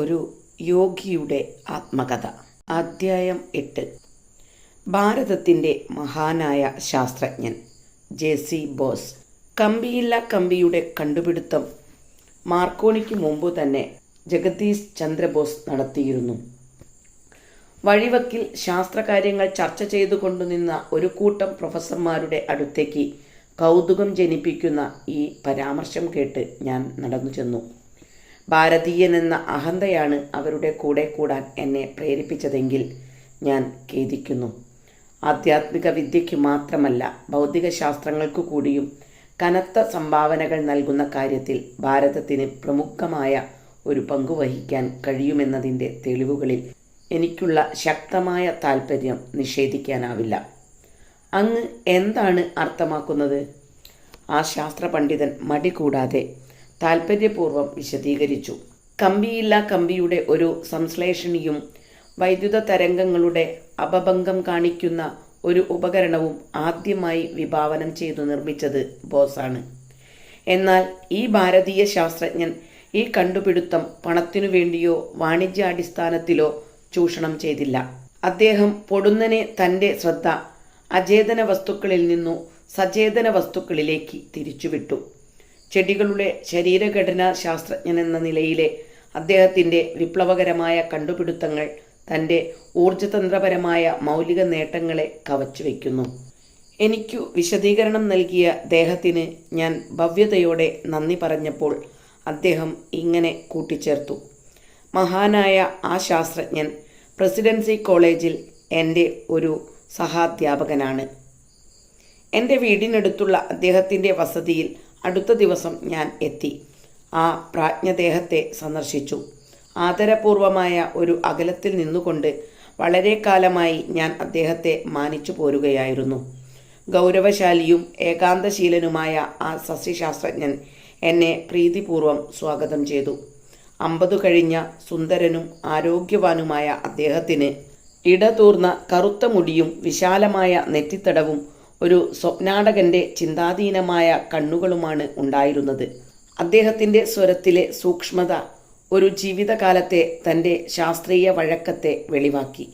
ഒരു യോഗിയുടെ ആത്മകഥ. അധ്യായം എട്ട്. ഭാരതത്തിന്റെ മഹാനായ ശാസ്ത്രജ്ഞൻ ജെ സി ബോസ്. കമ്പിയില്ല കമ്പിയുടെ കണ്ടുപിടുത്തം മാർക്കോണിക്ക് മുമ്പ് തന്നെ ജഗദീഷ് ചന്ദ്രബോസ് നടത്തിയിരുന്നു. വഴിവക്കിൽ ശാസ്ത്രകാര്യങ്ങൾ ചർച്ച ചെയ്തുകൊണ്ടു നിന്ന ഒരു കൂട്ടം പ്രൊഫസർമാരുടെ അടുത്തേക്ക് കൗതുകം ജനിപ്പിക്കുന്ന ഈ പരാമർശം കേട്ട് ഞാൻ നടന്നു ചെന്നു ഭാരതീയനെന്ന അഹന്തയാണ് അവരുടെ കൂടെ കൂടാൻ എന്നെ പ്രേരിപ്പിച്ചതെങ്കിൽ ഞാൻ ഖേദിക്കുന്നു. ആധ്യാത്മിക വിദ്യയ്ക്ക് മാത്രമല്ല ഭൗതിക ശാസ്ത്രങ്ങൾക്കു കൂടിയും കനത്ത സംഭാവനകൾ നൽകുന്ന കാര്യത്തിൽ ഭാരതത്തിന് പ്രമുഖമായ ഒരു പങ്കു വഹിക്കാൻ കഴിയുമെന്നതിന്റെ തെളിവുകളിൽ എനിക്കുള്ള ശക്തമായ താൽപ്പര്യം നിഷേധിക്കാനാവില്ല. അങ്ങ് എന്താണ് അർത്ഥമാക്കുന്നത്? ആ ശാസ്ത്ര പണ്ഡിതൻ മടി കൂടാതെ താൽപ്പര്യപൂർവം വിശദീകരിച്ചു. കമ്പിയില്ല കമ്പിയുടെ ഒരു സംശ്ലേഷണിയും വൈദ്യുത തരംഗങ്ങളുടെ അപഭംഗം കാണിക്കുന്ന ഒരു ഉപകരണവും ആദ്യമായി വിഭാവനം ചെയ്തു നിർമ്മിച്ചത് ബോസാണ് എന്നാൽ ഈ ഭാരതീയ ശാസ്ത്രജ്ഞൻ ഈ കണ്ടുപിടുത്തം പണത്തിനു വേണ്ടിയോ വാണിജ്യാടിസ്ഥാനത്തിലോ ചൂഷണം ചെയ്തില്ല. അദ്ദേഹം പൊടുന്നനെ തന്റെ ശ്രദ്ധ അചേതന വസ്തുക്കളിൽ നിന്നു സചേതന വസ്തുക്കളിലേക്ക് തിരിച്ചുവിട്ടു. ചെടികളുടെ ശരീരഘടന ശാസ്ത്രജ്ഞൻ എന്ന നിലയിലെ അദ്ദേഹത്തിന്റെ വിപ്ലവകരമായ കണ്ടുപിടുത്തങ്ങൾ തന്റെ ഊർജതന്ത്രപരമായ മൗലിക നേട്ടങ്ങളെ കവച്ചു വയ്ക്കുന്നു. എനിക്കു വിശദീകരണം നൽകിയ അദ്ദേഹത്തിന് ഞാൻ ഭവ്യതയോടെ നന്ദി പറഞ്ഞപ്പോൾ അദ്ദേഹം ഇങ്ങനെ കൂട്ടിച്ചേർത്തു. മഹാനായ ആ ശാസ്ത്രജ്ഞൻ പ്രസിഡൻസി കോളേജിൽ എന്റെ ഒരു സഹാധ്യാപകനാണ്. എന്റെ വീടിനടുത്തുള്ള അദ്ദേഹത്തിന്റെ വസതിയിൽ അടുത്ത ദിവസം ഞാൻ എത്തി. ആ പ്രാജ്ഞദേഹത്തെ സന്ദർശിച്ചു. ആദരപൂർവമായ ഒരു അകലത്തിൽ നിന്നുകൊണ്ട് വളരെ കാലമായി ഞാൻ അദ്ദേഹത്തെ മാനിച്ചു പോരുകയായിരുന്നു. ഗൗരവശാലിയും ഏകാന്തശീലനുമായ ആ സസ്യശാസ്ത്രജ്ഞൻ എന്നെ പ്രീതിപൂർവം സ്വാഗതം ചെയ്തു. അമ്പതു കഴിഞ്ഞ സുന്ദരനും ആരോഗ്യവാനുമായ അദ്ദേഹത്തിന് ഇടതൂർന്ന കറുത്ത മുടിയും വിശാലമായ നെറ്റിത്തടവും ഒരു സ്വപ്നാടകന്റെ ചിന്താധീനമായ കണ്ണുകളുമാണ് ഉണ്ടായിരുന്നത്. അദ്ദേഹത്തിന്റെ സ്വരത്തിലെ സൂക്ഷ്മത ഒരു ജീവിതകാലത്തെ തന്റെ ശാസ്ത്രീയ വഴക്കത്തെ വെളിവാക്കി.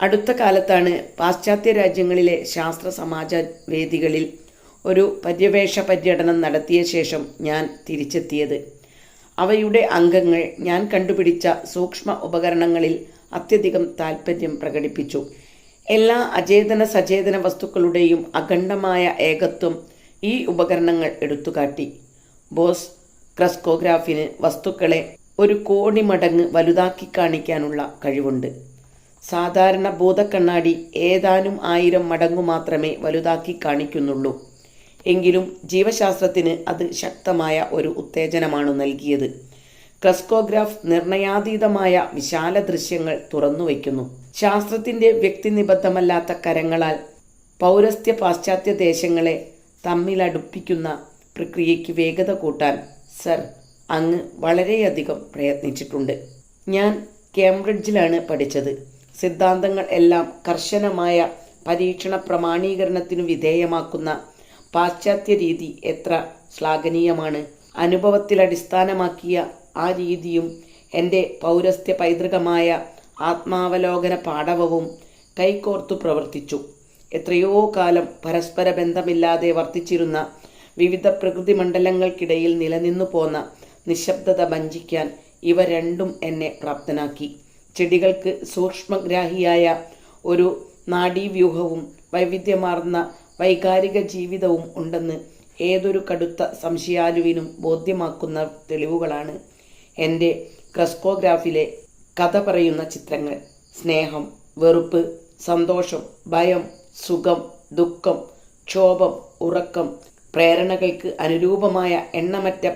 അടുത്ത കാലത്താണ് പാശ്ചാത്യ രാജ്യങ്ങളിലെ ശാസ്ത്ര സമാജ വേദികളിൽ ഒരു പര്യവേഷ പര്യടനം നടത്തിയ ശേഷം ഞാൻ തിരിച്ചെത്തിയത്. അവയുടെ അംഗങ്ങൾ ഞാൻ കണ്ടുപിടിച്ച സൂക്ഷ്മ ഉപകരണങ്ങളിൽ അത്യധികം താൽപ്പര്യം പ്രകടിപ്പിച്ചു. എല്ലാ അചേതന സചേതന വസ്തുക്കളുടെയും അഖണ്ഡമായ ഏകത്വം ഈ ഉപകരണങ്ങൾ എടുത്തുകാട്ടി. ബോസ് ക്രസ്കോഗ്രാഫിന് വസ്തുക്കളെ ഒരു കോടി മടങ്ങ് വലുതാക്കി കാണിക്കാനുള്ള കഴിവുണ്ട്. സാധാരണ ഭൂതക്കണ്ണാടി ഏതാനും ആയിരം മടങ്ങു മാത്രമേ വലുതാക്കി കാണിക്കുന്നുള്ളൂ. എങ്കിലും ജീവശാസ്ത്രത്തിന് അത് ശക്തമായ ഒരു ഉത്തേജനമാണ് നൽകിയത്. ക്രസ്കോഗ്രാഫ് നിർണയാതീതമായ വിശാല ദൃശ്യങ്ങൾ തുറന്നുവയ്ക്കുന്നു. ശാസ്ത്രത്തിന്റെ വ്യക്തിനിബദ്ധമല്ലാത്ത കരങ്ങളാൽ പൗരസ്ത്യ പാശ്ചാത്യ ദേശങ്ങളെ തമ്മിലടുപ്പിക്കുന്ന പ്രക്രിയയ്ക്ക് വേഗത കൂട്ടാൻ സർ അങ്ങ് വളരെയധികം പ്രയത്നിച്ചിട്ടുണ്ട്. ഞാൻ കേംബ്രിഡ്ജിലാണ് പഠിച്ചത്. സിദ്ധാന്തങ്ങൾ എല്ലാം കർശനമായ പരീക്ഷണ പ്രമാണീകരണത്തിനു വിധേയമാക്കുന്ന പാശ്ചാത്യ രീതി എത്ര ശ്ലാഘനീയമാണ്. അനുഭവത്തിലടിസ്ഥാനമാക്കിയ ആ രീതിയും എന്റെ പൗരസ്ത്യ പൈതൃകമായ ആത്മാവലോകന പാഠവവും കൈകോർത്തു പ്രവർത്തിച്ചു. എത്രയോ കാലം പരസ്പര ബന്ധമില്ലാതെ വർത്തിച്ചിരുന്ന വിവിധ പ്രകൃതി മണ്ഡലങ്ങൾക്കിടയിൽ നിലനിന്നു പോന്ന നിശബ്ദത ഭഞ്ചിക്കാൻ ഇവ രണ്ടും എന്നെ പ്രാപ്തനാക്കി. ചെടികൾക്ക് സൂക്ഷ്മഗ്രാഹിയായ ഒരു നാഡീവ്യൂഹവും വൈവിധ്യമാർന്ന വൈകാരിക ജീവിതവും ഉണ്ടെന്ന് ഏതൊരു കടുത്ത സംശയാലുവിനും ബോധ്യമാക്കുന്ന തെളിവുകളാണ് എന്റെ ക്രസ്കോഗ്രാഫിലെ കഥ പറയുന്ന ചിത്രങ്ങൾ. സ്നേഹം വെറുപ്പ് സന്തോഷം ഭയം സുഖം ദുഃഖം ക്ഷോഭം ഉറക്കം പ്രേരണകൾക്ക് അനുരൂപമായ എണ്ണമറ്റ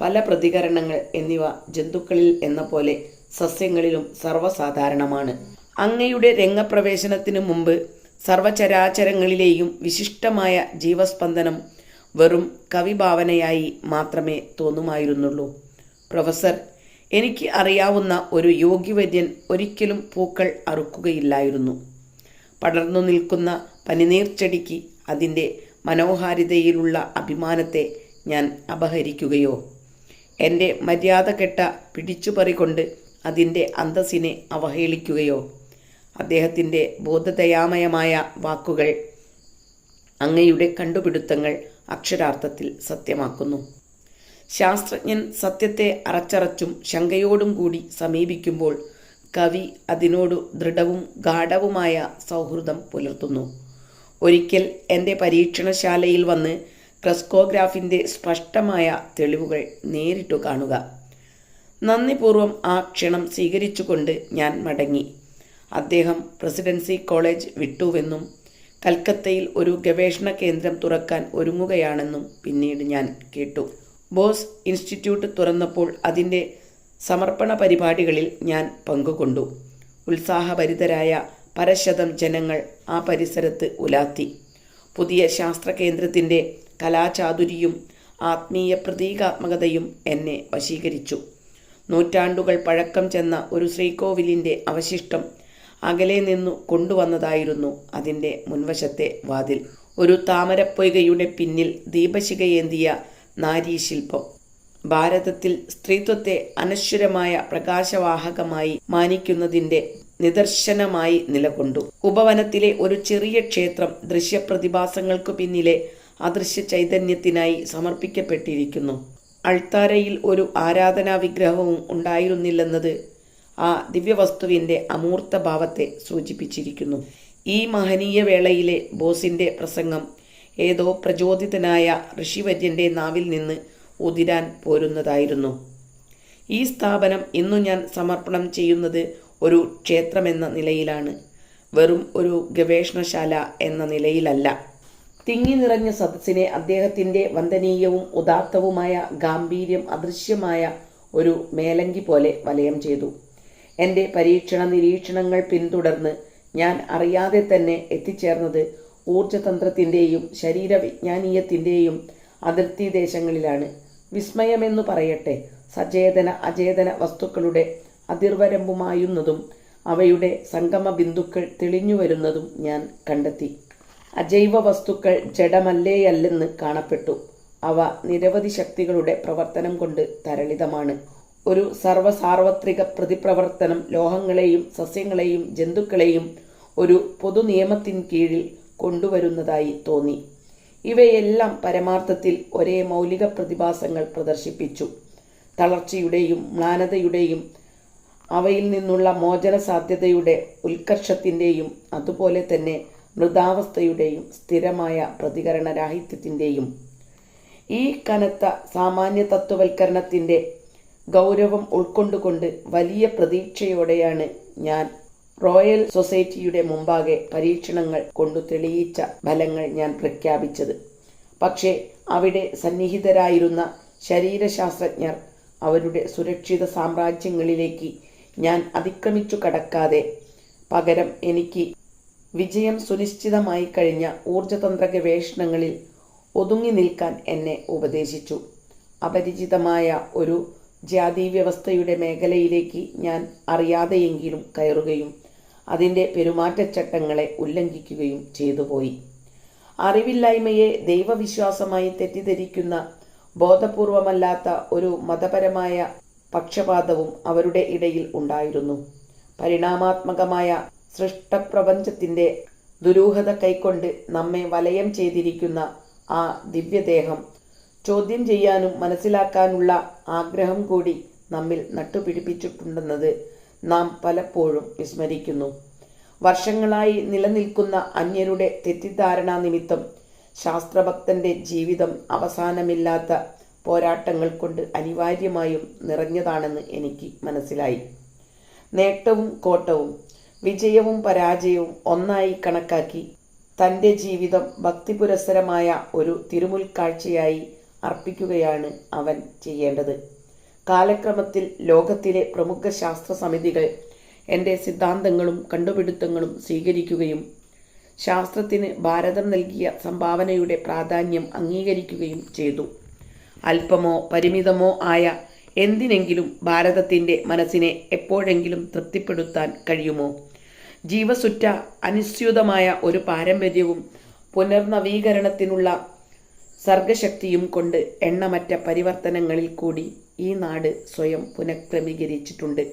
പല പ്രതികരണങ്ങൾ എന്നിവ ജന്തുക്കളിൽ എന്ന പോലെ സസ്യങ്ങളിലും സർവസാധാരണമാണ്. അങ്ങയുടെ രംഗപ്രവേശനത്തിനു മുമ്പ് സർവചരാചരങ്ങളിലെയും വിശിഷ്ടമായ ജീവസ്പന്ദനം വെറും കവിഭാവനയായി മാത്രമേ തോന്നുമായിരുന്നുള്ളൂ. പ്രൊഫസർ എനിക്ക് അറിയാവുന്ന ഒരു യോഗ്യവൈദ്യൻ ഒരിക്കലും പൂക്കൾ അറുക്കുകയില്ലായിരുന്നു. പടർന്നു നിൽക്കുന്ന പനിനീർച്ചെടിക്ക് അതിന്റെ മനോഹാരിതയിലുള്ള അഭിമാനത്തെ ഞാൻ അപഹരിക്കുകയോ? എന്റെ മര്യാദ കെട്ട പിടിച്ചുപറികൊണ്ട് അതിന്റെ അന്തസ്സിനെ അവഹേളിക്കുകയോ? അദ്ദേഹത്തിന്റെ ബോധതയാമയമായ വാക്കുകൾ അങ്ങയുടെ കണ്ടുപിടുത്തങ്ങൾ അക്ഷരാർത്ഥത്തിൽ സത്യമാക്കുന്നു. ശാസ്ത്രജ്ഞൻ സത്യത്തെ അറച്ചറച്ചും ശങ്കയോടും കൂടി സമീപിക്കുമ്പോൾ കവി അതിനോട് ദൃഢവും ഗാഢവുമായ സൗഹൃദം പുലർത്തുന്നു. ഒരിക്കൽ എന്റെ പരീക്ഷണശാലയിൽ വന്ന് ക്രസ്കോഗ്രാഫിന്റെ സ്പഷ്ടമായ തെളിവുകൾ നേരിട്ടു കാണുക. നന്ദിപൂർവം ആ ക്ഷണം സ്വീകരിച്ചുകൊണ്ട് ഞാൻ മടങ്ങി. അദ്ദേഹം പ്രസിഡൻസി കോളേജ് വിട്ടുവെന്നും കൽക്കത്തയിൽ ഒരു ഗവേഷണ കേന്ദ്രം തുറക്കാൻ ഒരുങ്ങുകയാണെന്നും പിന്നീട് ഞാൻ കേട്ടു. ബോസ് ഇൻസ്റ്റിറ്റ്യൂട്ട് തുറന്നപ്പോൾ അതിന്റെ സമർപ്പണ പരിപാടികളിൽ ഞാൻ പങ്കുകൊണ്ടു. ഉത്സാഹഭരിതരായ പരശതം ജനങ്ങൾ ആ പരിസരത്ത് ഉലാത്തി. പുതിയ ശാസ്ത്ര കേന്ദ്രത്തിന്റെ കലാചാതുരിയും ആത്മീയ പ്രതീകാത്മകതയും എന്നെ വശീകരിച്ചു. നൂറ്റാണ്ടുകൾ പഴക്കം ചെന്ന ഒരു ശ്രീകോവിലിന്റെ അവശിഷ്ടം അകലെ നിന്നു കൊണ്ടുവന്നതായിരുന്നു അതിന്റെ മുൻവശത്തെ വാതിൽ. ഒരു താമരപ്പൊയ്കയുടെ പിന്നിൽ ദീപശിഖയേന്തിയ നാരീശില്പം. ഭാരതത്തിൽ സ്ത്രീത്വത്തെ അനശ്വരമായ പ്രകാശവാഹകമായി മാനിക്കുന്നതിന്റെ നിദർശനമായി നിലകൊണ്ടു. ഉപവനത്തിലെ ഒരു ചെറിയ ക്ഷേത്രം ദൃശ്യപ്രതിഭാസങ്ങൾക്കു പിന്നിലെ അദൃശ്യ ചൈതന്യത്തിനായി സമർപ്പിക്കപ്പെട്ടിരിക്കുന്നു. അൾത്താരയിൽ ഒരു ആരാധനാ വിഗ്രഹവും ഉണ്ടായിരുന്നില്ലെന്നത് ആ ദിവ്യവസ്തുവിന്റെ അമൂർത്ത ഭാവത്തെ സൂചിപ്പിച്ചിരിക്കുന്നു. ഈ മഹനീയ വേളയിലെ ബോസിന്റെ പ്രസംഗം ഏതോ പ്രചോദിതനായ ഋഷിവര്യന്റെ നാവിൽ നിന്ന് ഉതിരാൻ പോരുന്നതായിരുന്നു. ഈ സ്ഥാപനം ഇന്നു ഞാൻ സമർപ്പണം ചെയ്യുന്നത് ഒരു ക്ഷേത്രമെന്ന നിലയിലാണ്. വെറും ഒരു ഗവേഷണശാല എന്ന നിലയിലല്ല. തിങ്ങി നിറഞ്ഞ സദസ്സിനെ അദ്ദേഹത്തിന്റെ വന്ദനീയവും ഉദാത്തവുമായ ഗാംഭീര്യം അദൃശ്യമായ ഒരു മേലങ്കി പോലെ വലയം ചെയ്തു. എന്റെ പരീക്ഷണ നിരീക്ഷണങ്ങൾ പിന്തുടർന്ന് ഞാൻ അറിയാതെ തന്നെ എത്തിച്ചേർന്നത് ഊർജതന്ത്രത്തിന്റെയും ശരീരവിജ്ഞാനീയത്തിന്റെയും അതിർത്തി ദേശങ്ങളിലാണ് വിസ്മയമെന്നു പറയട്ടെ സചേതന അചേതന വസ്തുക്കളുടെ അതിർവരമ്പുമായുന്നതും അവയുടെ സംഗമ ബിന്ദുക്കൾ തെളിഞ്ഞു വരുന്നതും ഞാൻ കണ്ടെത്തി. അജൈവ വസ്തുക്കൾ ജഡമല്ലേയല്ലെന്ന് കാണപ്പെട്ടു. അവ നിരവധി ശക്തികളുടെ പ്രവർത്തനം കൊണ്ട് തരളിതമാണ്. ഒരു സർവസാർവത്രിക പ്രതിപ്രവർത്തനം ലോഹങ്ങളെയും സസ്യങ്ങളെയും ജന്തുക്കളെയും ഒരു പൊതു നിയമത്തിൻ കീഴിൽ കൊണ്ടുവരുന്നതായി തോന്നി. ഇവയെല്ലാം പരമാർത്ഥത്തിൽ ഒരേ മൗലിക പ്രതിഭാസങ്ങൾ പ്രദർശിപ്പിച്ചു. തളർച്ചയുടെയും മ്ലാനതയുടെയും അവയിൽ നിന്നുള്ള മോചന സാധ്യതയുടെ ഉത്കർഷത്തിന്റെയും അതുപോലെ തന്നെ മൃതാവസ്ഥയുടെയും സ്ഥിരമായ പ്രതികരണരാഹിത്യത്തിന്റെയും ഈ കനത്ത സാമാന്യ തത്വവൽക്കരണത്തിന്റെ ഗൗരവം ഉൾക്കൊണ്ടുകൊണ്ട് വലിയ പ്രതീക്ഷയോടെയാണ് ഞാൻ റോയൽ സൊസൈറ്റിയുടെ മുമ്പാകെ പരീക്ഷണങ്ങൾ കൊണ്ടു തെളിയിച്ച ഫലങ്ങൾ ഞാൻ പ്രഖ്യാപിച്ചത്. പക്ഷേ അവിടെ സന്നിഹിതരായിരുന്ന ശരീരശാസ്ത്രജ്ഞർ അവരുടെ സുരക്ഷിത സാമ്രാജ്യങ്ങളിലേക്ക് ഞാൻ അതിക്രമിച്ചു കടക്കാതെ പകരം എനിക്ക് വിജയം സുനിശ്ചിതമായി കഴിഞ്ഞ ഊർജതന്ത്ര ഗവേഷണങ്ങളിൽ ഒതുങ്ങി നിൽക്കാൻ എന്നെ ഉപദേശിച്ചു. അപരിചിതമായ ഒരു ജാതി വ്യവസ്ഥയുടെ മേഖലയിലേക്ക് ഞാൻ അറിയാതെയെങ്കിലും കയറുകയും അതിന്റെ പെരുമാറ്റച്ചട്ടങ്ങളെ ഉല്ലംഘിക്കുകയും ചെയ്തുപോയി. അറിവില്ലായ്മയെ ദൈവവിശ്വാസമായി തെറ്റിദ്ധരിക്കുന്ന ബോധപൂർവമല്ലാത്ത ഒരു മതപരമായ പക്ഷപാതവും അവരുടെ ഇടയിൽ ഉണ്ടായിരുന്നു. പരിണാമാത്മകമായ സൃഷ്ടപ്രപഞ്ചത്തിന്റെ ദുരൂഹത കൈക്കൊണ്ട് നമ്മെ വലയം ചെയ്തിരിക്കുന്ന ആ ദിവ്യദേഹം ചോദ്യം ചെയ്യാനും മനസ്സിലാക്കാനുള്ള ആഗ്രഹം കൂടി നമ്മിൽ നട്ടുപിടിപ്പിച്ചിട്ടുണ്ടെന്നത് നാം പലപ്പോഴും വിസ്മരിക്കുന്നു. വർഷങ്ങളായി നിലനിൽക്കുന്ന അന്യരുടെ തെറ്റിദ്ധാരണ നിമിത്തം ശാസ്ത്രഭക്തന്റെ ജീവിതം അവസാനമില്ലാത്ത പോരാട്ടങ്ങൾ കൊണ്ട് അനിവാര്യമായും നിറഞ്ഞതാണെന്ന് എനിക്ക് മനസ്സിലായി. നേട്ടവും കോട്ടവും വിജയവും പരാജയവും ഒന്നായി കണക്കാക്കി തന്റെ ജീവിതം ഭക്തിപുരസരമായ ഒരു തിരുമുൽക്കാഴ്ചയായി അർപ്പിക്കുകയാണ് അവൻ ചെയ്യേണ്ടത്. കാലക്രമത്തിൽ ലോകത്തിലെ പ്രമുഖ ശാസ്ത്ര സമിതികൾ എന്റെ സിദ്ധാന്തങ്ങളും കണ്ടുപിടുത്തങ്ങളും സ്വീകരിക്കുകയും ശാസ്ത്രത്തിന് ഭാരതം നൽകിയ സംഭാവനയുടെ പ്രാധാന്യം അംഗീകരിക്കുകയും ചെയ്തു. അല്പമോ പരിമിതമോ ആയ എന്തിനെങ്കിലും ഭാരതത്തിന്റെ മനസ്സിനെ എപ്പോഴെങ്കിലും തൃപ്തിപ്പെടുത്താൻ കഴിയുമോ? ജീവസുറ്റ അനുസ്യൂതമായ ഒരു പാരമ്പര്യവും പുനർനവീകരണത്തിനുള്ള സർഗശക്തിയും കൊണ്ട് എണ്ണമറ്റ പരിവർത്തനങ്ങളിൽ കൂടി ഈ നാട് സ്വയം പുനഃക്രമീകരിച്ചിട്ടുണ്ട്.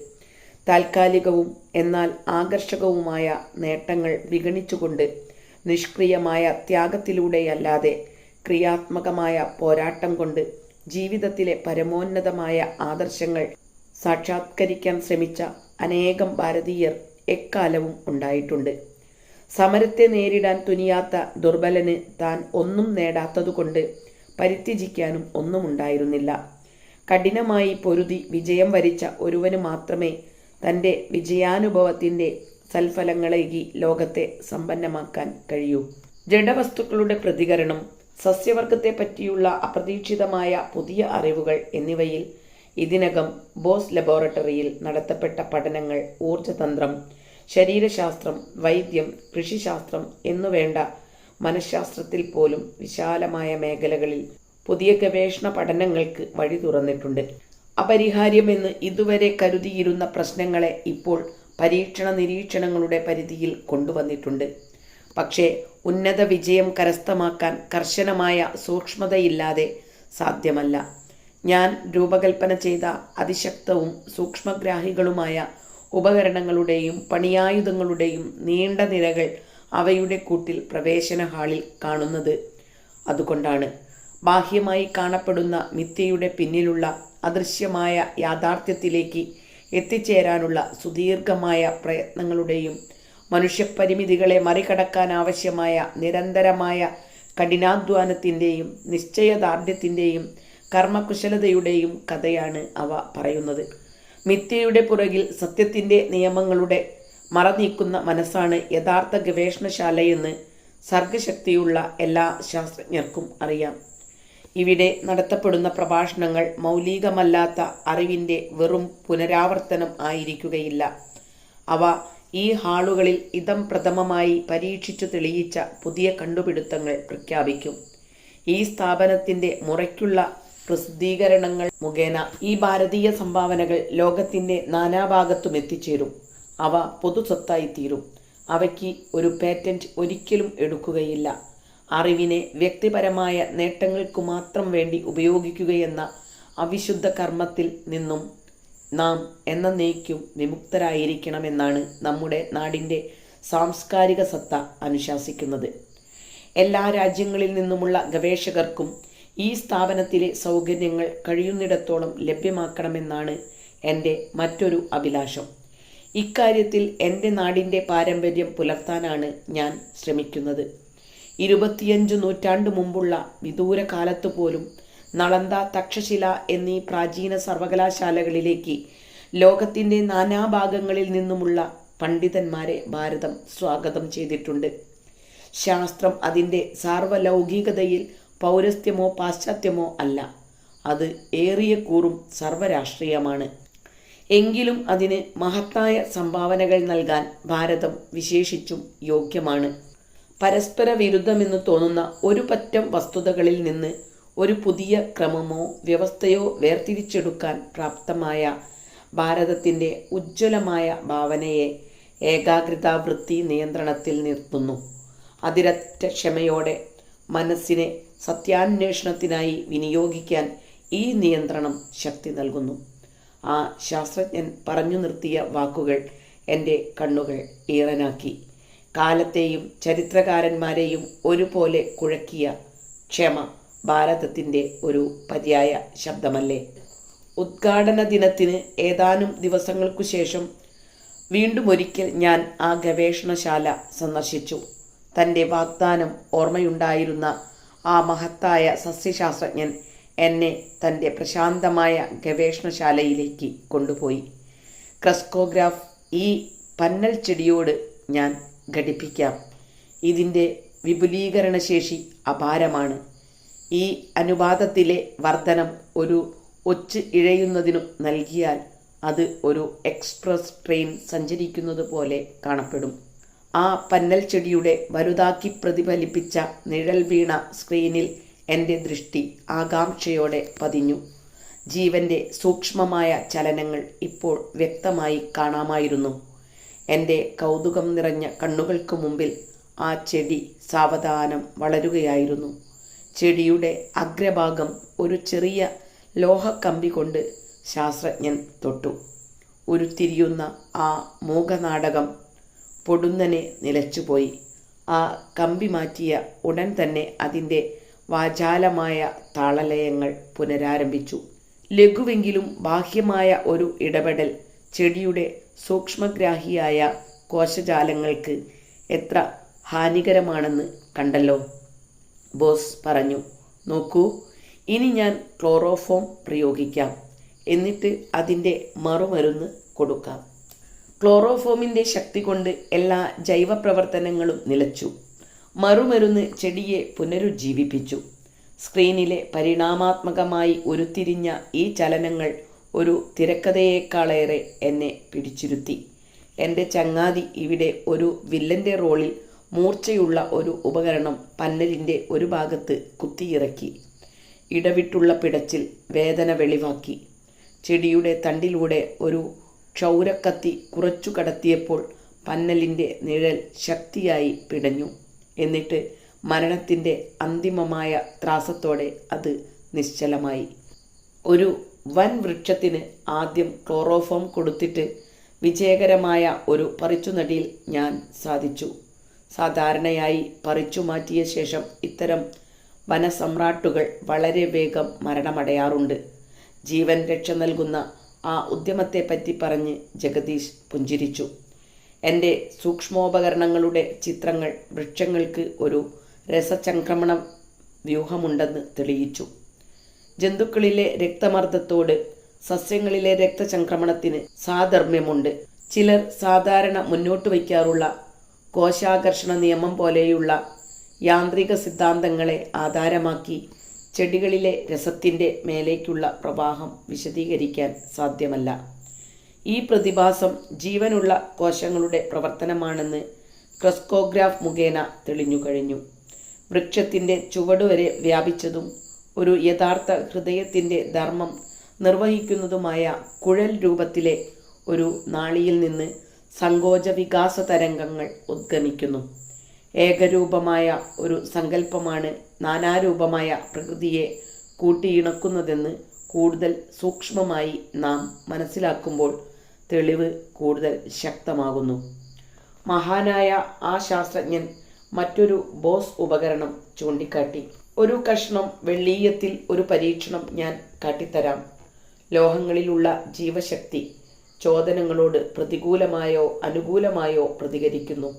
താൽക്കാലികവും എന്നാൽ ആകർഷകവുമായ നേട്ടങ്ങൾ വിഗണിച്ചുകൊണ്ട് നിഷ്ക്രിയമായ ത്യാഗത്തിലൂടെയല്ലാതെ ക്രിയാത്മകമായ പോരാട്ടം കൊണ്ട് ജീവിതത്തിലെ പരമോന്നതമായ ആദർശങ്ങൾ സാക്ഷാത്കരിക്കാൻ ശ്രമിച്ച അനേകം ഭാരതീയർ എക്കാലവും ഉണ്ടായിട്ടുണ്ട്. സമരത്തെ നേരിടാൻ തുനിയാത്ത ദുർബലന് താൻ ഒന്നും നേടാത്തതുകൊണ്ട് പരിത്യജിക്കാനും ഒന്നും ഉണ്ടായിരുന്നില്ല. കഠിനമായി പൊരുതി വിജയം വരിച്ച ഒരുവന് മാത്രമേ തന്റെ വിജയാനുഭവത്തിന്റെ സൽഫലങ്ങളേകി ലോകത്തെ സമ്പന്നമാക്കാൻ കഴിയൂ. ജഡവസ്തുക്കളുടെ പ്രതികരണം സസ്യവർഗത്തെ പറ്റിയുള്ള അപ്രതീക്ഷിതമായ പുതിയ അറിവുകൾ എന്നിവയിൽ ഇതിനകം ബോസ് ലബോറട്ടറിയിൽ നടത്തപ്പെട്ട പഠനങ്ങൾ ഊർജതന്ത്രം ശരീരശാസ്ത്രം വൈദ്യം കൃഷിശാസ്ത്രം എന്നുവേണ്ട മനഃശാസ്ത്രത്തിൽ പോലും വിശാലമായ മേഖലകളിൽ പുതിയ ഗവേഷണ പഠനങ്ങൾക്ക് വഴി തുറന്നിട്ടുണ്ട്. അപരിഹാര്യമെന്ന് ഇതുവരെ കരുതിയിരുന്ന പ്രശ്നങ്ങളെ ഇപ്പോൾ പരീക്ഷണ നിരീക്ഷണങ്ങളുടെ പരിധിയിൽ കൊണ്ടുവന്നിട്ടുണ്ട്. പക്ഷേ ഉന്നത വിജയം കരസ്ഥമാക്കാൻ കർശനമായ സൂക്ഷ്മതയില്ലാതെ സാധ്യമല്ല. ഞാൻ രൂപകൽപ്പന ചെയ്ത അതിശക്തവും സൂക്ഷ്മഗ്രാഹികളുമായ ഉപകരണങ്ങളുടെയും പണിയായുധങ്ങളുടെയും നീണ്ട നിരകൾ അവയുടെ കൂട്ടിൽ പ്രവേശന ഹാളിൽ കാണുന്നത് അതുകൊണ്ടാണ്. ബാഹ്യമായി കാണപ്പെടുന്ന മിഥ്യയുടെ പിന്നിലുള്ള അദൃശ്യമായ യാഥാർത്ഥ്യത്തിലേക്ക് എത്തിച്ചേരാനുള്ള സുദീർഘമായ പ്രയത്നങ്ങളുടെയും മനുഷ്യപരിമിതികളെ മറികടക്കാൻ ആവശ്യമായ നിരന്തരമായ കഠിനാധ്വാനത്തിന്റെയും നിശ്ചയദാർഢ്യത്തിന്റെയും കർമ്മകുശലതയുടെയും കഥയാണ് അവ പറയുന്നത്. മിഥ്യയുടെ പുറകിൽ സത്യത്തിന്റെ നിയമങ്ങളുടെ മറനീക്കുന്ന മനസ്സാണ് യഥാർത്ഥ ഗവേഷണശാലയെന്ന് സർഗശക്തിയുള്ള എല്ലാ ശാസ്ത്രജ്ഞർക്കും അറിയാം. ഇവിടെ നടത്തപ്പെടുന്ന പ്രഭാഷണങ്ങൾ മൗലികമല്ലാത്ത അറിവിന്റെ വെറും പുനരാവർത്തനം ആയിരിക്കുകയില്ല. അവ ഈ ഹാളുകളിൽ ഇതം പ്രഥമമായി പരീക്ഷിച്ചു തെളിയിച്ച പുതിയ കണ്ടുപിടുത്തങ്ങൾ പ്രഖ്യാപിക്കും. ഈ സ്ഥാപനത്തിന്റെ മുറയ്ക്കുള്ള പ്രസിദ്ധീകരണങ്ങൾ മുഖേന ഈ ഭാരതീയ സംഭാവനകൾ ലോകത്തിന്റെ നാനാഭാഗത്തും എത്തിച്ചേരും. അവ പൊതുസ്വത്തായി തീരും. അവയ്ക്ക് ഒരു പേറ്റന്റ് ഒരിക്കലും എടുക്കുകയില്ല. അറിവിനെ വ്യക്തിപരമായ നേട്ടങ്ങൾക്കു മാത്രം വേണ്ടി ഉപയോഗിക്കുകയെന്ന അവിശുദ്ധ കർമ്മത്തിൽ നിന്നും നാം എന്ന എന്നേക്കും വിമുക്തരായിരിക്കണമെന്നാണ് നമ്മുടെ നാടിന്റെ സാംസ്കാരിക സത്ത അനുശാസിക്കുന്നത്. എല്ലാ രാജ്യങ്ങളിൽ നിന്നുമുള്ള ഗവേഷകർക്കും ഈ സ്ഥാപനത്തിലെ സൗകര്യങ്ങൾ കഴിയുന്നിടത്തോളം ലഭ്യമാക്കണമെന്നാണ് എന്റെ മറ്റൊരു അഭിലാഷം. ഇക്കാര്യത്തിൽ എന്റെ നാടിന്റെ പാരമ്പര്യം പുലർത്താനാണ് ഞാൻ ശ്രമിക്കുന്നത്. ഇരുപത്തിയഞ്ച് നൂറ്റാണ്ട് മുമ്പുള്ള വിദൂര കാലത്ത് പോലും നളന്ത തക്ഷശില എന്നീ പ്രാചീന സർവകലാശാലകളിലേക്ക് ലോകത്തിന്റെ നാനാഭാഗങ്ങളിൽ നിന്നുമുള്ള പണ്ഡിതന്മാരെ ഭാരതം സ്വാഗതം ചെയ്തിട്ടുണ്ട്. ശാസ്ത്രം അതിന്റെ സാർവലൗകികതയിൽ പൗരസ്ത്യമോ പാശ്ചാത്യമോ അല്ല. അത് ഏറിയ കൂറും സർവരാഷ്ട്രീയമാണ്. എങ്കിലും അതിന് മഹത്തായ സംഭാവനകൾ നൽകാൻ ഭാരതം വിശേഷിച്ചും യോഗ്യമാണ്. പരസ്പര വിരുദ്ധമെന്ന് തോന്നുന്ന ഒരു പറ്റം വസ്തുതകളിൽ നിന്ന് ഒരു പുതിയ ക്രമമോ വ്യവസ്ഥയോ വേർതിരിച്ചെടുക്കാൻ പ്രാപ്തമായ ഭാരതത്തിന്റെ ഉജ്ജ്വലമായ ഭാവനയെ ഏകാഗ്രതാ വൃത്തി നിയന്ത്രണത്തിൽ നിർത്തുന്നു. അതിരറ്റ ക്ഷമയോടെ മനസ്സിനെ സത്യാന്വേഷണത്തിനായി വിനിയോഗിക്കാൻ ഈ നിയന്ത്രണം ശക്തി നൽകുന്നു. ആ ശാസ്ത്രജ്ഞൻ പറഞ്ഞു നിർത്തിയ വാക്കുകൾ എന്റെ കണ്ണുകൾ ഈറനാക്കി. കാലത്തെയും ചരിത്രകാരന്മാരെയും ഒരുപോലെ കുഴക്കിയ ക്ഷമ ഭാരതത്തിന്റെ ഒരു പര്യായ ശബ്ദമല്ലേ? ഉദ്ഘാടന ദിനത്തിന് ഏതാനും ദിവസങ്ങൾക്കു ശേഷം വീണ്ടും ഒരിക്കൽ ഞാൻ ആ ഗവേഷണശാല സന്ദർശിച്ചു. തന്റെ വാഗ്ദാനം ഓർമ്മയുണ്ടായിരുന്ന ആ മഹത്തായ സസ്യശാസ്ത്രജ്ഞൻ എന്നെ തന്റെ പ്രശാന്തമായ ഗവേഷണശാലയിലേക്ക് കൊണ്ടുപോയി. ക്രസ്കോഗ്രാഫ് ഈ പന്നൽ ചെടിയോട് ഞാൻ ഘടിപ്പിക്കാം. ഇതിന്റെ വിപുലീകരണശേഷി അപാരമാണ്. ഈ അനുപാതത്തിലെ വർധനം ഒരു ഒച്ച് ഇഴയുന്നതിനും നൽകിയാൽ അത് ഒരു എക്സ്പ്രസ് ട്രെയിൻ സഞ്ചരിക്കുന്നത് പോലെ കാണപ്പെടും. ആ പന്നൽ ചെടിയുടെ വലുതാക്കി പ്രതിഫലിപ്പിച്ച നിഴൽ വീണ സ്ക്രീനിൽ എന്റെ ദൃഷ്ടി ആകാംക്ഷയോടെ പതിഞ്ഞു. ജീവന്റെ സൂക്ഷ്മമായ ചലനങ്ങൾ ഇപ്പോൾ വ്യക്തമായി കാണാമായിരുന്നു. എന്റെ കൗതുകം നിറഞ്ഞ കണ്ണുകൾക്ക് മുമ്പിൽ ആ ചെടി സാവധാനം വളരുകയായിരുന്നു. ചെടിയുടെ അഗ്രഭാഗം ഒരു ചെറിയ ലോഹക്കമ്പി കൊണ്ട് ശാസ്ത്രജ്ഞൻ തൊട്ടു. ഉരുത്തിരിയുന്ന ആ മൂകനാടകം പൊടുന്നനെ നിലച്ചുപോയി. ആ കമ്പി മാറ്റിയ ഉടൻ തന്നെ അതിന്റെ വാചാലമായ താളലയങ്ങൾ പുനരാരംഭിച്ചു. ലഘുവെങ്കിലും ബാഹ്യമായ ഒരു ഇടപെടൽ ചെടിയുടെ സൂക്ഷ്മഗ്രാഹിയായ കോശജാലങ്ങൾക്ക് എത്ര ഹാനികരമാണെന്ന് കണ്ടല്ലോ. ബോസ് പറഞ്ഞു നോക്കൂ ഇനി ഞാൻ ക്ലോറോഫോം പ്രയോഗിക്കാം. എന്നിട്ട് അതിന്റെ മറുമരുന്ന് കൊടുക്കാം. ക്ലോറോഫോമിന്റെ ശക്തി കൊണ്ട് എല്ലാ ജൈവ പ്രവർത്തനങ്ങളും നിലച്ചു. മറുമരുന്ന് ചെടിയെ പുനരുജ്ജീവിപ്പിച്ചു. സ്ക്രീനിലെ പരിണാമാത്മകമായി ഉരുത്തിരിഞ്ഞ ഈ ചലനങ്ങൾ ഒരു തിരക്കഥയേക്കാളേറെ എന്നെ പിടിച്ചിരുത്തി. എന്റെ ചങ്ങാതി ഇവിടെ ഒരു വില്ലന്റെ റോളിൽ മൂർച്ചയുള്ള ഒരു ഉപകരണം പന്നലിന്റെ ഒരു ഭാഗത്ത് കുത്തിയിറക്കി. ഇടവിട്ടുള്ള പിടച്ചിൽ വേദന വെളിവാക്കി. ചെടിയുടെ തണ്ടിലൂടെ ഒരു ക്ഷൗരക്കത്തി കുറച്ചു കടത്തിയപ്പോൾ പന്നലിന്റെ നിഴൽ ശക്തിയായി പിടഞ്ഞു. എന്നിട്ട് മരണത്തിന്റെ അന്തിമമായ ത്രാസത്തോടെ അത് നിശ്ചലമായി. ഒരു വൻ വൃക്ഷത്തിന് ആദ്യം ക്ലോറോഫോം കൊടുത്തിട്ട് വിജയകരമായ ഒരു പറിച്ചുനടിയിൽ ഞാൻ സാധിച്ചു. സാധാരണയായി പറിച്ചു മാറ്റിയ ശേഷം ഇത്തരം വനസമ്രാട്ടുകൾ വളരെ വേഗം മരണമടയാറുണ്ട്. ജീവൻ രക്ഷ നൽകുന്ന ആ ഉദ്യമത്തെ പറ്റി പറഞ്ഞ് ജഗദീഷ് പുഞ്ചിരിച്ചു. എന്റെ സൂക്ഷ്മോപകരണങ്ങളുടെ ചിത്രങ്ങൾ വൃക്ഷങ്ങൾക്ക് ഒരു രസചംക്രമണ വ്യൂഹമുണ്ടെന്ന് തെളിയിച്ചു. ജന്തുക്കളിലെ രക്തമർദ്ദത്തോട് സസ്യങ്ങളിലെ രക്തചംക്രമണത്തിന് സാധർമ്മ്യമുണ്ട്. ചിലർ സാധാരണ മുന്നോട്ട് വയ്ക്കാറുള്ള കോശാകർഷണ നിയമം പോലെയുള്ള യാന്ത്രിക സിദ്ധാന്തങ്ങളെ ആധാരമാക്കി ചെടികളിലെ രസത്തിന്റെ മേലേക്കുള്ള പ്രവാഹം വിശദീകരിക്കാൻ സാധ്യമല്ല. ഈ പ്രതിഭാസം ജീവനുള്ള കോശങ്ങളുടെ പ്രവർത്തനമാണെന്ന് ക്രസ്കോഗ്രാഫ് മുഖേന തെളിഞ്ഞു കഴിഞ്ഞു. വൃക്ഷത്തിന്റെ ചുവടുവരെ വ്യാപിച്ചതും ഒരു യഥാർത്ഥ ഹൃദയത്തിന്റെ ധർമ്മം നിർവഹിക്കുന്നതുമായ കുഴൽ രൂപത്തിലെ ഒരു നാളിയിൽ നിന്ന് സങ്കോച വികാസ തരംഗങ്ങൾ ഉദ്ഗമിക്കുന്നു. ഏകരൂപമായ ഒരു സങ്കല്പമാണ് നാനാരൂപമായ പ്രകൃതിയെ കൂട്ടിയിണക്കുന്നതെന്ന് കൂടുതൽ സൂക്ഷ്മമായി നാം മനസ്സിലാക്കുമ്പോൾ തെളിവ് കൂടുതൽ ശക്തമാകുന്നു. മഹാനായ ആ ശാസ്ത്രജ്ഞൻ മറ്റൊരു ബോസ് ഉപകരണം ചൂണ്ടിക്കാട്ടി. ഒരു കഷ്ണം വെള്ളീയത്തിൽ ഒരു പരീക്ഷണം ഞാൻ കാട്ടിത്തരാം. ലോഹങ്ങളിലുള്ള ജീവശക്തി ചോദനങ്ങളോട് പ്രതികൂലമായോ അനുകൂലമായോ പ്രതികരിക്കുന്നു.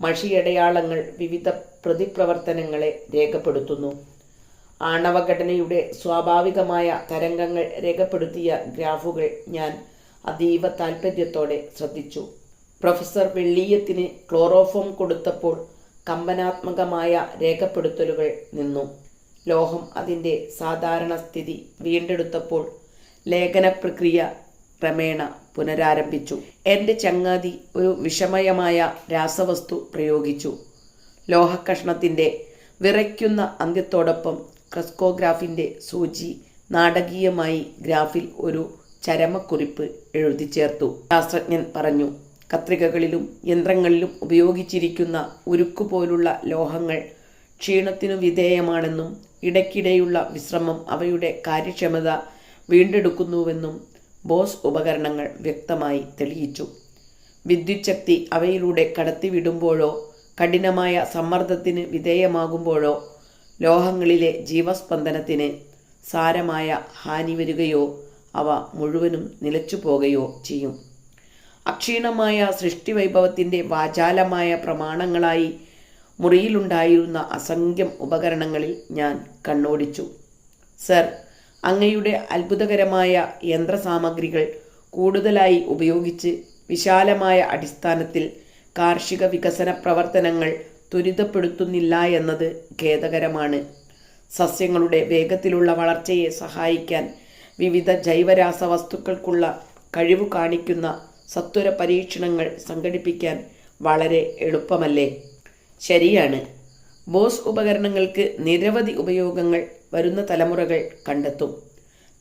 മഷിയടയാളങ്ങൾ വിവിധ പ്രതിപ്രവർത്തനങ്ങളെ രേഖപ്പെടുത്തുന്നു. ആണവഘടനയുടെ സ്വാഭാവികമായ തരംഗങ്ങൾ രേഖപ്പെടുത്തിയ ഗ്രാഫുകൾ ഞാൻ അതീവ താൽപ്പര്യത്തോടെ ശ്രദ്ധിച്ചു. പ്രൊഫസർ വെള്ളീയത്തിന് ക്ലോറോഫോം കൊടുത്തപ്പോൾ കമ്പനാത്മകമായ രേഖപ്പെടുത്തലുകൾ നിന്നു. ലോഹം അതിന്റെ സാധാരണ സ്ഥിതി വീണ്ടെടുത്തപ്പോൾ ലേഖന പ്രക്രിയ ക്രമേണ പുനരാരംഭിച്ചു. എന്റെ ചങ്ങാതി ഒരു വിഷമയമായ രാസവസ്തു പ്രയോഗിച്ചു. ലോഹക്കഷ്ണത്തിന്റെ വിറയ്ക്കുന്ന അന്ത്യത്തോടൊപ്പം ക്രസ്കോഗ്രാഫിന്റെ സൂചി നാടകീയമായി ഗ്രാഫിൽ ഒരു ചരമക്കുറിപ്പ് എഴുതി ചേർത്തു ശാസ്ത്രജ്ഞൻ പറഞ്ഞു കത്രികകളിലും യന്ത്രങ്ങളിലും ഉപയോഗിച്ചിരിക്കുന്ന ഉരുക്കു പോലുള്ള ലോഹങ്ങൾ ക്ഷീണത്തിനു വിധേയമാണെന്നും ഇടയ്ക്കിടെയുള്ള വിശ്രമം അവയുടെ കാര്യക്ഷമത വീണ്ടെടുക്കുന്നുവെന്നും ബോസ് ഉപകരണങ്ങൾ വ്യക്തമായി തെളിയിച്ചു. വിദ്യുച്ഛക്തി അവയിലൂടെ കടത്തിവിടുമ്പോഴോ കഠിനമായ സമ്മർദ്ദത്തിന് വിധേയമാകുമ്പോഴോ ലോഹങ്ങളിലെ ജീവസ്പന്ദനത്തിന് സാരമായ ഹാനി വരികയോ അവ മുഴുവനും നിലച്ചു പോകുകയോ ചെയ്യും. അക്ഷീണമായ സൃഷ്ടിവൈഭവത്തിന്റെ വാചാലമായ പ്രമാണങ്ങളായി മുറിയിലുണ്ടായിരുന്ന അസംഖ്യം ഉപകരണങ്ങളിൽ ഞാൻ കണ്ണോടിച്ചു. സർ അങ്ങയുടെ അത്ഭുതകരമായ യന്ത്രസാമഗ്രികൾ കൂടുതലായി ഉപയോഗിച്ച് വിശാലമായ അടിസ്ഥാനത്തിൽ കാർഷിക വികസന പ്രവർത്തനങ്ങൾ ത്വരിതപ്പെടുത്തുന്നില്ല എന്നത് ഖേദകരമാണ്. സസ്യങ്ങളുടെ വേഗത്തിലുള്ള വളർച്ചയെ സഹായിക്കാൻ വിവിധ ജൈവരാസവസ്തുക്കൾക്കുള്ള കഴിവ് കാണിക്കുന്ന സത്വര പരീക്ഷണങ്ങൾ സംഘടിപ്പിക്കാൻ വളരെ എളുപ്പമല്ലേ? ശരിയാണ്. ബോസ് ഉപകരണങ്ങൾക്ക് നിരവധി ഉപയോഗങ്ങൾ വരുന്ന തലമുറകൾ കണ്ടെത്തും.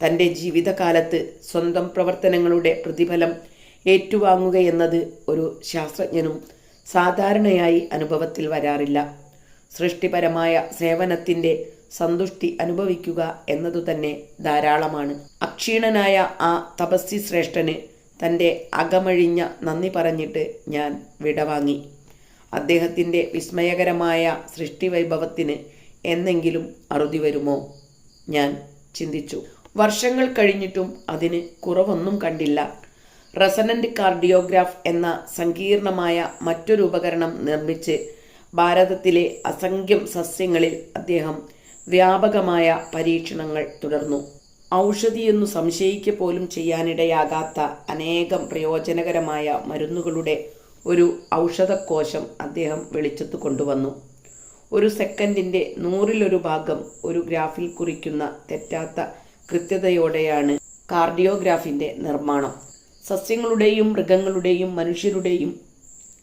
തന്റെ ജീവിതകാലത്ത് സ്വന്തം പ്രവർത്തനങ്ങളുടെ പ്രതിഫലം ഏറ്റുവാങ്ങുകയെന്നത് ഒരു ശാസ്ത്രജ്ഞനും സാധാരണയായി അനുഭവത്തിൽ വരാറില്ല. സൃഷ്ടിപരമായ സേവനത്തിന്റെ സന്തുഷ്ടി അനുഭവിക്കുക എന്നതു തന്നെ ധാരാളമാണ്. അക്ഷീണനായ ആ തപസ്സി ശ്രേഷ്ഠന് തന്റെ അകമഴിഞ്ഞ നന്ദി പറഞ്ഞിട്ട് ഞാൻ വിടവാങ്ങി. അദ്ദേഹത്തിന്റെ വിസ്മയകരമായ സൃഷ്ടിവൈഭവത്തിന് എന്നെങ്കിലും അറുതി വരുമോ? ഞാൻ ചിന്തിച്ചു. വർഷങ്ങൾ കഴിഞ്ഞിട്ടും അതിന് കുറവൊന്നും കണ്ടില്ല. റെസനന്റ് കാർഡിയോഗ്രാഫ് എന്ന സങ്കീർണമായ മറ്റൊരു ഉപകരണം നിർമ്മിച്ച് ഭാരതത്തിലെ അസംഖ്യം സസ്യങ്ങളിൽ അദ്ദേഹം വ്യാപകമായ പരീക്ഷണങ്ങൾ തുടർന്നു. ഔഷധിയെന്നു സംശയിക്ക പോലും ചെയ്യാനിടയാകാത്ത അനേകം പ്രയോജനകരമായ മരുന്നുകളുടെ ഒരു ഔഷധക്കോശം അദ്ദേഹം വെളിച്ചത്ത് കൊണ്ടുവന്നു. ഒരു സെക്കൻഡിന്റെ നൂറിലൊരു ഭാഗം ഒരു ഗ്രാഫിൽ കുറിക്കുന്ന തെറ്റാത്ത കൃത്യതയോടെയാണ് കാർഡിയോഗ്രാഫിന്റെ നിർമ്മാണം. സസ്യങ്ങളുടെയും മൃഗങ്ങളുടെയും മനുഷ്യരുടെയും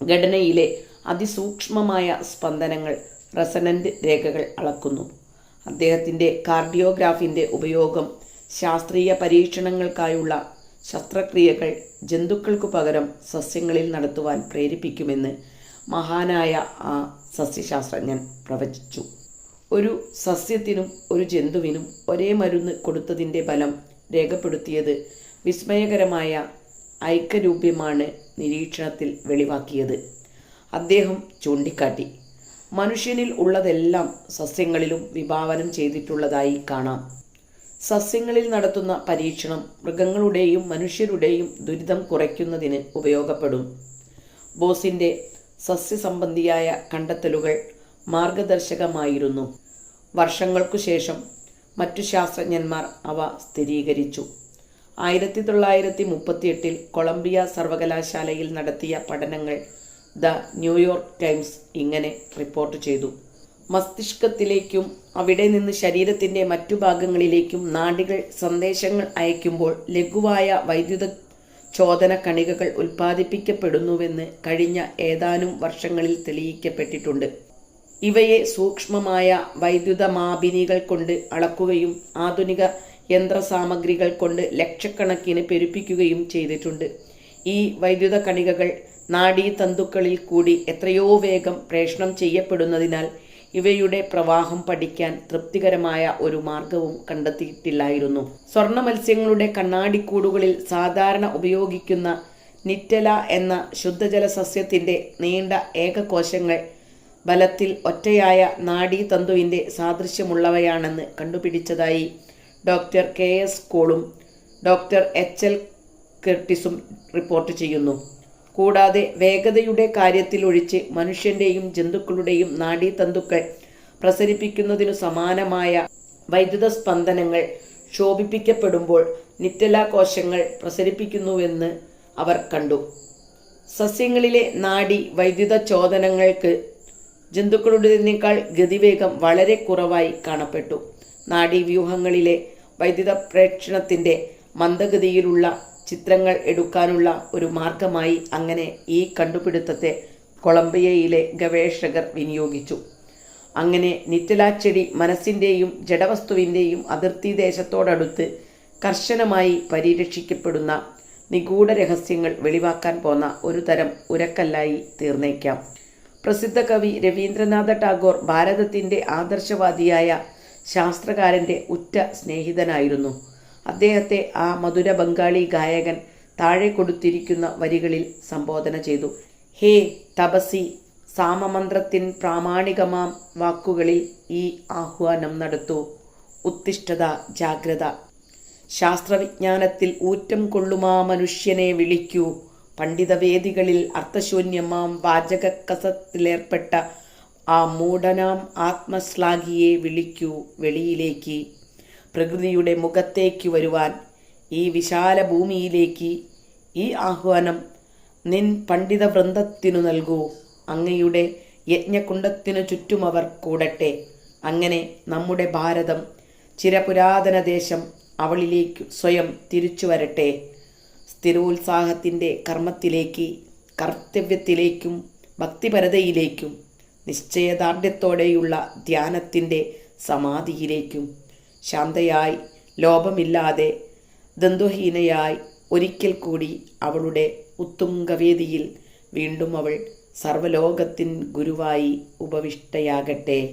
ഘടനയിലെ അതിസൂക്ഷ്മമായ സ്പന്ദനങ്ങൾ റെസനന്റ് രേഖകൾ അളക്കുന്നു. അദ്ദേഹത്തിന്റെ കാർഡിയോഗ്രാഫിന്റെ ഉപയോഗം ശാസ്ത്രീയ പരീക്ഷണങ്ങൾക്കായുള്ള ശസ്ത്രക്രിയകൾ ജന്തുക്കൾക്കു പകരം സസ്യങ്ങളിൽ നടത്തുവാൻ പ്രേരിപ്പിക്കുമെന്ന് മഹാനായ ആ സസ്യശാസ്ത്രജ്ഞൻ പ്രവചിച്ചു. ഒരു സസ്യത്തിനും ഒരു ജന്തുവിനും ഒരേ മരുന്ന് കൊടുത്തതിന്റെ ഫലം രേഖപ്പെടുത്തിയത് വിസ്മയകരമായ ഐക്യരൂപ്യമാണ് നിരീക്ഷണത്തിൽ വെളിവാക്കിയത്. അദ്ദേഹം ചൂണ്ടിക്കാട്ടി മനുഷ്യനിൽ ഉള്ളതെല്ലാം സസ്യങ്ങളിലും വിഭാവനം ചെയ്തിട്ടുള്ളതായി കാണാം. സസ്യങ്ങളിൽ നടത്തുന്ന പരീക്ഷണം മൃഗങ്ങളുടെയും മനുഷ്യരുടെയും ദുരിതം കുറയ്ക്കുന്നതിന് ഉപയോഗപ്പെടും. ബോസിന്റെ സസ്യസംബന്ധിയായ കണ്ടെത്തലുകൾ മാർഗദർശകമായിരുന്നു. വർഷങ്ങൾക്കു ശേഷം മറ്റു ശാസ്ത്രജ്ഞന്മാർ അവ സ്ഥിരീകരിച്ചു. ആയിരത്തി തൊള്ളായിരത്തി മുപ്പത്തിയെട്ടിൽ കൊളംബിയ സർവകലാശാലയിൽ നടത്തിയ പഠനങ്ങൾ ദ ന്യൂയോർക്ക് ടൈംസ് ഇങ്ങനെ റിപ്പോർട്ട് ചെയ്തു. മസ്തിഷ്കത്തിലേക്കും അവിടെ നിന്ന് ശരീരത്തിന്റെ മറ്റു ഭാഗങ്ങളിലേക്കും നാഡികൾ സന്ദേശങ്ങൾ അയക്കുമ്പോൾ ലഘുവായ വൈദ്യുത ചോദന കണികകൾ ഉൽപ്പാദിപ്പിക്കപ്പെടുന്നുവെന്ന് കഴിഞ്ഞ ഏതാനും വർഷങ്ങളിൽ തെളിയിക്കപ്പെട്ടിട്ടുണ്ട്. ഇവയെ സൂക്ഷ്മമായ വൈദ്യുത മാപിനികൾ കൊണ്ട് അളക്കുകയും ആധുനിക യന്ത്രസാമഗ്രികൾ കൊണ്ട് ലക്ഷക്കണക്കിന് പെരുപ്പിക്കുകയും ചെയ്തിട്ടുണ്ട്. ഈ വൈദ്യുത കണികകൾ നാഡീതന്തുക്കളിൽ കൂടി എത്രയോ വേഗം പ്രേഷണം ചെയ്യപ്പെടുന്നതിനാൽ ഇവയുടെ പ്രവാഹം പഠിക്കാൻ തൃപ്തികരമായ ഒരു മാർഗവും കണ്ടെത്തിയിട്ടില്ലായിരുന്നു. സ്വർണ മത്സ്യങ്ങളുടെ കണ്ണാടിക്കൂടുകളിൽ സാധാരണ ഉപയോഗിക്കുന്ന നിറ്റല എന്ന ശുദ്ധജല സസ്യത്തിന്റെ നീണ്ട ഏകകോശങ്ങൾ ബലത്തിൽ ഒറ്റയായ നാഡീതന്തുവിന്റെ സാദൃശ്യമുള്ളവയാണെന്ന് കണ്ടുപിടിച്ചതായി ഡോക്ടർ കെ. എസ്. കോളും ഡോക്ടർ എച്ച്. എൽ. കെർട്ടിസും റിപ്പോർട്ട് ചെയ്യുന്നു. കൂടാതെ വേഗതയുടെ കാര്യത്തിലൊഴിച്ച് മനുഷ്യന്റെയും ജന്തുക്കളുടെയും നാഡീതന്തുക്കൾ പ്രസരിപ്പിക്കുന്നതിനു സമാനമായ വൈദ്യുത സ്പന്ദനങ്ങൾ ശോഭിപ്പിക്കപ്പെടുമ്പോൾ നിറ്റല കോശങ്ങൾ പ്രസരിപ്പിക്കുന്നുവെന്ന് അവർ കണ്ടു. സസ്യങ്ങളിലെ നാഡി വൈദ്യുത ചോദനങ്ങൾക്ക് ജന്തുക്കളുടേതിനേക്കാൾ ഗതിവേഗം വളരെ കുറവായി കാണപ്പെട്ടു. നാഡീവ്യൂഹങ്ങളിലെ വൈദ്യുത പ്രേക്ഷണത്തിന്റെ മന്ദഗതിയിലുള്ള ചിത്രങ്ങൾ എടുക്കാനുള്ള ഒരു മാർഗമായി അങ്ങനെ ഈ കണ്ടുപിടുത്തത്തെ കൊളംബിയയിലെ ഗവേഷകർ വിനിയോഗിച്ചു. അങ്ങനെ നിറ്റലാച്ചെടി മനസ്സിന്റെയും ജഡവസ്തുവിന്റെയും അതിർത്തി ദേശത്തോടടുത്ത് കർശനമായി പരിരക്ഷിക്കപ്പെടുന്ന നിഗൂഢ രഹസ്യങ്ങൾ വെളിവാക്കാൻ പോന്ന ഒരു തരം ഉരക്കല്ലായി തീർന്നേക്കാം. പ്രസിദ്ധ കവി രവീന്ദ്രനാഥ ടാഗോർ ഭാരതത്തിന്റെ ആദർശവാദിയായ ശാസ്ത്രകാരന്റെ ഉറ്റ സ്നേഹിതനായിരുന്നു. അദ്ദേഹത്തെ ആ മധുര ബംഗാളി ഗായകൻ താഴെ കൊടുത്തിരിക്കുന്ന വരികളിൽ സംബോധന ചെയ്തു. ഹേ തപസി സാമമന്ത്രത്തിൻ പ്രാമാണികമാം വാക്കുകളിൽ ഈ ആഹ്വാനം നടത്തു. ഉത്തിഷ്ഠത ജാഗ്രത. ശാസ്ത്രവിജ്ഞാനത്തിൽ ഊറ്റം കൊള്ളുമാ മനുഷ്യനെ വിളിക്കൂ. പണ്ഡിതവേദികളിൽ അർത്ഥശൂന്യമാം വാചകക്കസത്തിലേർപ്പെട്ട ആ മൂഢനാം ആത്മശ്ലാഘിയെ വിളിക്കൂ. വെളിയിലേക്ക് പ്രകൃതിയുടെ മുഖത്തേക്ക് വരുവാൻ ഈ വിശാല ഭൂമിയിലേക്ക് ഈ ആഹ്വാനം നിൻ പണ്ഡിത വൃന്ദത്തിനു നൽകൂ. അങ്ങയുടെ യജ്ഞകുണ്ടത്തിനു ചുറ്റും അവർ കൂടട്ടെ. അങ്ങനെ നമ്മുടെ ഭാരതം ചിരപുരാതന ദേശം അവളിലേക്ക് സ്വയം തിരിച്ചു വരട്ടെ. സ്ഥിരോത്സാഹത്തിന്റെ കർമ്മത്തിലേക്ക് കർത്തവ്യത്തിലേക്കും ഭക്തിപരതയിലേക്കും നിശ്ചയദാർഢ്യത്തോടെയുള്ള ധ്യാനത്തിന്റെ സമാധിയിലേക്കും ശാന്തയായി ലോപമില്ലാതെ ദന്തുഹീനയായി ഒരിക്കൽ കൂടി അവളുടെ ഉത്തുംഗവേദിയിൽ വീണ്ടും അവൾ സർവലോകത്തിൻ ഗുരുവായി ഉപവിഷ്ടയാകട്ടെ.